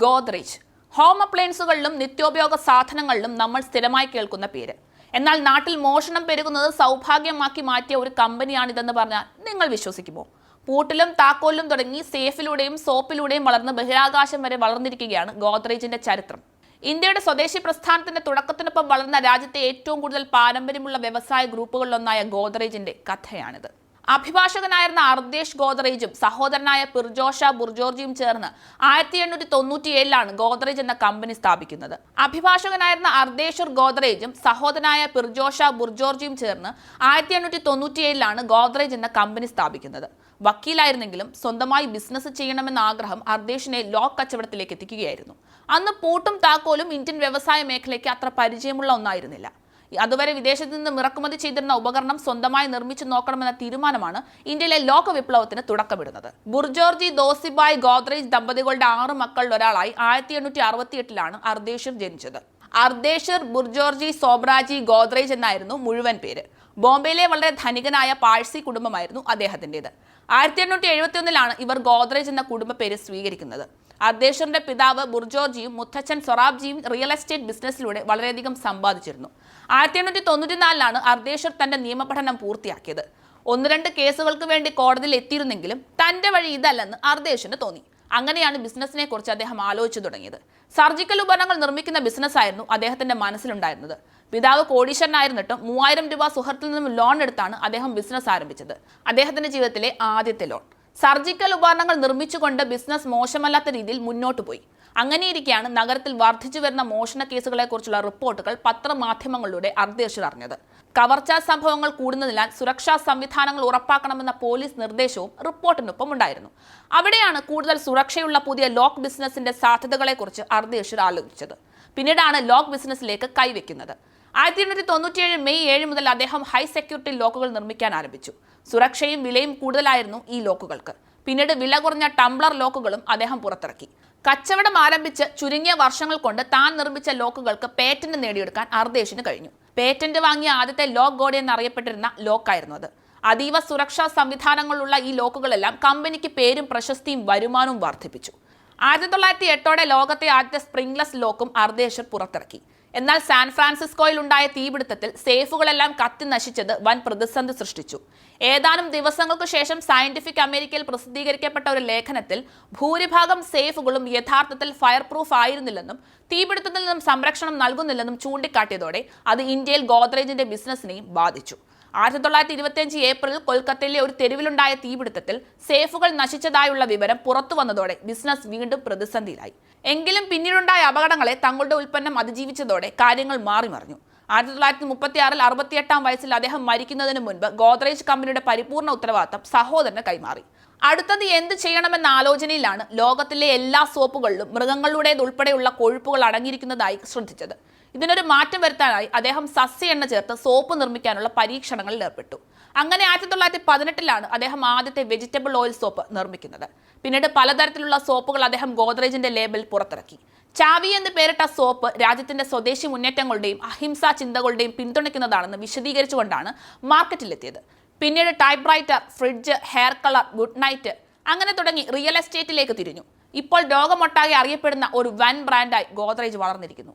Godrej home അപ്ലയൻസുകളിലും നിത്യോപയോഗ സാധനങ്ങളിലും നമ്മൾ സ്ഥിരമായി കേൾക്കുന്ന പേര്. എന്നാൽ നാട്ടിൽ മോഷണം പെരുകുന്നത് സൗഭാഗ്യമാക്കി മാറ്റിയ ഒരു കമ്പനിയാണിതെന്ന് പറഞ്ഞാൽ നിങ്ങൾ വിശ്വസിക്കുമോ? പൂട്ടിലും താക്കോലിലും തുടങ്ങി സേഫിലൂടെയും സോപ്പിലൂടെയും വളർന്ന് ബഹിരാകാശം വരെ വളർന്നിരിക്കുകയാണ് ഗോദ്രേജിന്റെ ചരിത്രം. ഇന്ത്യയുടെ സ്വദേശി പ്രസ്ഥാനത്തിന്റെ തുടക്കത്തിനൊപ്പം വളർന്ന രാജ്യത്തെ ഏറ്റവും കൂടുതൽ പാരമ്പര്യമുള്ള വ്യവസായ ഗ്രൂപ്പുകളിലൊന്നായ ഗോദ്രേജിന്റെ കഥയാണിത്. അഭിഭാഷകനായിരുന്ന അർദേശ് ഗോദ്രേജും സഹോദരനായ പിർജോഷ ബുർജോർജിയും ചേർന്ന് ആയിരത്തി എണ്ണൂറ്റി തൊണ്ണൂറ്റിയേഴിലാണ് ഗോദ്രേജ് എന്ന കമ്പനി സ്ഥാപിക്കുന്നത്. അഭിഭാഷകനായിരുന്ന അർദേശർ ഗോദ്രേജും സഹോദരനായ പിർജോഷ ബുർജോർജിയും ചേർന്ന് ആയിരത്തി എണ്ണൂറ്റി തൊണ്ണൂറ്റിയേഴിലാണ് ഗോദ്രേജ് എന്ന കമ്പനി സ്ഥാപിക്കുന്നത്. വക്കീലായിരുന്നെങ്കിലും സ്വന്തമായി ബിസിനസ് ചെയ്യണമെന്ന ആഗ്രഹം അർദേശിനെ ലോ കച്ചവടത്തിലേക്ക് എത്തിക്കുകയായിരുന്നു. അന്ന് പൂട്ടും താക്കോലും ഇന്ത്യൻ വ്യവസായ മേഖലയ്ക്ക് അത്ര പരിചയമുള്ള ഒന്നായിരുന്നില്ല. അതുവരെ വിദേശത്ത് നിന്ന് ഇറക്കുമതി ചെയ്തിരുന്ന ഉപകരണം സ്വന്തമായി നിർമ്മിച്ചു നോക്കണമെന്ന തീരുമാനമാണ് ഇന്ത്യയിലെ ലോക വിപ്ലവത്തിന് തുടക്കമിടുന്നത്. ബുർജോർജി ദോസിബായ് ഗോദ്രേജ് ദമ്പതികളുടെ ആറ് മക്കളിൽ ഒരാളായി ആയിരത്തി എണ്ണൂറ്റി അറുപത്തി എട്ടിലാണ് അർദേശർ ജനിച്ചത്. അർദേശർ ബുർജോർജി സോബ്രാജി ഗോദ്രേജ് എന്നായിരുന്നു മുഴുവൻ പേര്. ബോംബെയിലെ വളരെ ധനികനായ പാഴ്സി കുടുംബമായിരുന്നു അദ്ദേഹത്തിന്റെത്. ആയിരത്തി എണ്ണൂറ്റി എഴുപത്തി ഒന്നിലാണ് ഇവർ ഗോദ്രേജ് എന്ന കുടുംബ പേര് സ്വീകരിക്കുന്നത്. അർദേശറിന്റെ പിതാവ് ബുർജോർജിയും മുത്തച്ഛൻ സൊറാബ്ജിയും റിയൽ എസ്റ്റേറ്റ് ബിസിനസ്സിലൂടെ വളരെയധികം സമ്പാദിച്ചിരുന്നു. ആയിരത്തി എണ്ണൂറ്റി തൊണ്ണൂറ്റിനാലിലാണ് അർദേശർ തന്റെ നിയമപഠനം പൂർത്തിയാക്കിയത്. ഒന്ന് രണ്ട് കേസുകൾക്ക് വേണ്ടി കോടതിയിൽ എത്തിയിരുന്നെങ്കിലും തന്റെ വഴി ഇതല്ലെന്ന് അർദേശിന് തോന്നി. അങ്ങനെയാണ് ബിസിനസ്സിനെ കുറിച്ച് അദ്ദേഹം ആലോചിച്ചു തുടങ്ങിയത്. സർജിക്കൽ ഉപകരണങ്ങൾ നിർമ്മിക്കുന്ന ബിസിനസ്സായിരുന്നു അദ്ദേഹത്തിന്റെ മനസ്സിലുണ്ടായിരുന്നത്. പിതാവ് കോടീശ്വരനായിരുന്നിട്ടും മൂവായിരം രൂപ സുഹൃത്തിൽ നിന്നും ലോൺ എടുത്താണ് അദ്ദേഹം ബിസിനസ് ആരംഭിച്ചത്. അദ്ദേഹത്തിന്റെ ജീവിതത്തിലെ ആദ്യത്തെ ലോൺ സർജിക്കൽ ഉപകരണങ്ങൾ നിർമ്മിച്ചുകൊണ്ട് ബിസിനസ് മോശമല്ലാത്ത രീതിയിൽ മുന്നോട്ട് പോയി. അങ്ങനെയിരിക്കെയാണ് നഗരത്തിൽ വർദ്ധിച്ചു വരുന്ന മോഷണ കേസുകളെക്കുറിച്ചുള്ള റിപ്പോർട്ടുകൾ പത്രമാധ്യമങ്ങളിലൂടെ അർദ്ധേഷർ അറിഞ്ഞത് കവർച്ചാ സംഭവങ്ങൾ കൂടുന്നതിനാൽ സുരക്ഷാ സംവിധാനങ്ങൾ ഉറപ്പാക്കണമെന്ന പോലീസ് നിർദ്ദേശവും റിപ്പോർട്ടിനൊപ്പം ഉണ്ടായിരുന്നു. അവിടെയാണ് കൂടുതൽ സുരക്ഷയുള്ള പുതിയ ലോക്ക് ബിസിനസിന്റെ സാധ്യതകളെക്കുറിച്ച് അർദ്ധേഷർ ആലോചിച്ചത്. പിന്നീടാണ് ലോക്ക് ബിസിനസ്സിലേക്ക് കൈവയ്ക്കുന്നത്. ആയിരത്തി എണ്ണൂറ്റി തൊണ്ണൂറ്റിയേഴ് മെയ് ഏഴ് മുതൽ അദ്ദേഹം ഹൈ സെക്യൂരിറ്റി ലോക്കുകൾ നിർമ്മിക്കാൻ ആരംഭിച്ചു. സുരക്ഷയും വിലയും കൂടുതലായിരുന്നു ഈ ലോക്കുകൾക്ക്. പിന്നീട് വില കുറഞ്ഞ ടംബ്ലർ ലോക്കുകളും അദ്ദേഹം പുറത്തിറക്കി. കച്ചവടം ആരംഭിച്ച് ചുരുങ്ങിയ വർഷങ്ങൾ കൊണ്ട് താൻ നിർമ്മിച്ച ലോക്കുകൾക്ക് പേറ്റന്റ് നേടിയെടുക്കാൻ അർദേശിന് കഴിഞ്ഞു. പേറ്റന്റ് വാങ്ങിയ ആദ്യത്തെ ലോക്ക് ഗോഡ് എന്നറിയപ്പെട്ടിരുന്ന ലോക്കായിരുന്നു അത്. അതീവ സുരക്ഷാ സംവിധാനങ്ങളുള്ള ഈ ലോക്കുകളെല്ലാം കമ്പനിക്ക് പേരും പ്രശസ്തിയും വരുമാനവും വർദ്ധിപ്പിച്ചു. ആയിരത്തി തൊള്ളായിരത്തി എട്ടോടെ ലോകത്തെ ആദ്യത്തെ സ്പ്രിംഗ്ലെസ് ലോക്കും അർദ്ദേശർ പുറത്തിറക്കി. എന്നാൽ സാൻ ഫ്രാൻസിസ്കോയിൽ ഉണ്ടായ തീപിടുത്തത്തിൽ സേഫുകളെല്ലാം കത്തി നശിച്ചത് വൻ പ്രതിസന്ധി സൃഷ്ടിച്ചു. ഏതാനും ദിവസങ്ങൾക്ക് ശേഷം സയന്റിഫിക് അമേരിക്കയിൽ പ്രസിദ്ധീകരിക്കപ്പെട്ട ഒരു ലേഖനത്തിൽ ഭൂരിഭാഗം സേഫുകളും യഥാർത്ഥത്തിൽ ഫയർ പ്രൂഫ് ആയിരുന്നില്ലെന്നും തീപിടുത്തത്തിൽ നിന്നും സംരക്ഷണം നൽകുന്നില്ലെന്നും ചൂണ്ടിക്കാട്ടിയതോടെ അത് ഇന്ത്യയിൽ ഗോദ്രേജിന്റെ ബിസിനസിനെയും ബാധിച്ചു. ആയിരത്തി തൊള്ളായിരത്തി ഇരുപത്തിയഞ്ച് ഏപ്രിലിൽ കൊൽക്കത്തയിലെ ഒരു തെരുവിലുണ്ടായ തീപിടുത്തത്തിൽ സേഫുകൾ നശിച്ചതായുള്ള വിവരം പുറത്തു വന്നതോടെ ബിസിനസ് വീണ്ടും പ്രതിസന്ധിയിലായി. എങ്കിലും പിന്നീടുണ്ടായ അപകടങ്ങളെ തങ്ങളുടെ ഉൽപ്പന്നം അതിജീവിച്ചതോടെ കാര്യങ്ങൾ മാറിമറിഞ്ഞു. ആയിരത്തി തൊള്ളായിരത്തി മുപ്പത്തി ആറിൽ അറുപത്തിയെട്ടാം വയസ്സിൽ അദ്ദേഹം മരിക്കുന്നതിന് മുൻപ് ഗോദ്രേജ് കമ്പനിയുടെ പരിപൂർണ ഉത്തരവാദിത്തം സഹോദരന് കൈമാറി. അടുത്തത് എന്ത് ചെയ്യണമെന്ന ആലോചനയിലാണ് ലോകത്തിലെ എല്ലാ സോപ്പുകളിലും മൃഗങ്ങളുടേതുൾപ്പെടെയുള്ള കൊഴുപ്പുകൾ അടങ്ങിയിരിക്കുന്നതായി ശ്രദ്ധിച്ചത്. ഇതിനൊരു മാറ്റം വരുത്താനായി അദ്ദേഹം സസ്യ എണ്ണ ചേർത്ത് സോപ്പ് നിർമ്മിക്കാനുള്ള പരീക്ഷണങ്ങളിൽ ഏർപ്പെട്ടു. അങ്ങനെ ആയിരത്തി തൊള്ളായിരത്തി പതിനെട്ടിലാണ് അദ്ദേഹം ആദ്യത്തെ വെജിറ്റബിൾ ഓയിൽ സോപ്പ് നിർമ്മിക്കുന്നത്. പിന്നീട് പലതരത്തിലുള്ള സോപ്പുകൾ അദ്ദേഹം ഗോദ്രേജിന്റെ ലേബൽ പുറത്തിറക്കി. ചാവി എന്ന് പേരിട്ട സോപ്പ് രാജ്യത്തിന്റെ സ്വദേശി മുന്നേറ്റങ്ങളുടെയും അഹിംസാ ചിന്തകളുടെയും പിന്തുണയ്ക്കുന്നതാണെന്ന് വിശദീകരിച്ചുകൊണ്ടാണ് മാർക്കറ്റിലെത്തിയത്. പിന്നീട് typewriter fridge hair colour good night അങ്ങനെ തുടങ്ങി റിയൽ എസ്റ്റേറ്റിലേക്ക് തിരിഞ്ഞു. ഇപ്പോൾ ലോകമൊട്ടാകെ അറിയപ്പെടുന്ന ഒരു വൻ ബ്രാൻഡായി ഗോദ്രേജ് വളർന്നിരിക്കുന്നു.